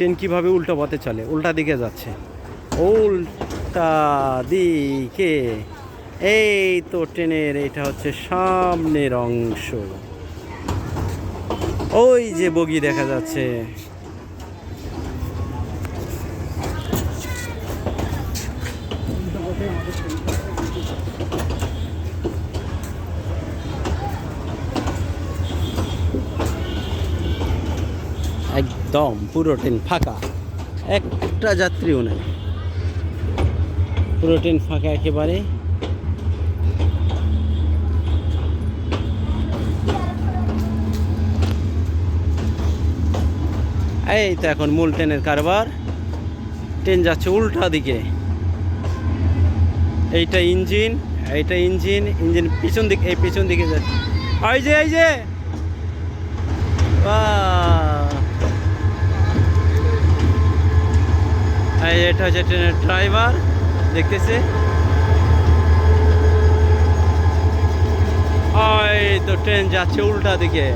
Train কীভাবে উল্টো পথে চলে? উল্টা দিকে যাচ্ছে। উল্টা দিকে। এই তো ট্রেনের, এটা হচ্ছে সামনের অংশ। ওই যে বগি দেখা যাচ্ছে। একদম পুরো ট্রেন ফাঁকা। একটা যাত্রীও নেই। পুরো ট্রেন ফাঁকা একেবারে। এই তো এখন মূল ট্রেনের কারবার। ট্রেন যাচ্ছে উল্টা দিকে। এইটা ইঞ্জিন এইটা ইঞ্জিন ইঞ্জিন পিছন দিকে, এই পিছন দিকে যাচ্ছে। এই যে এই যে! বাহ! এটা হচ্ছে ট্রেনের ড্রাইভার দেখতেছে। এই তো ট্রেন যাচ্ছে উল্টা দিকে।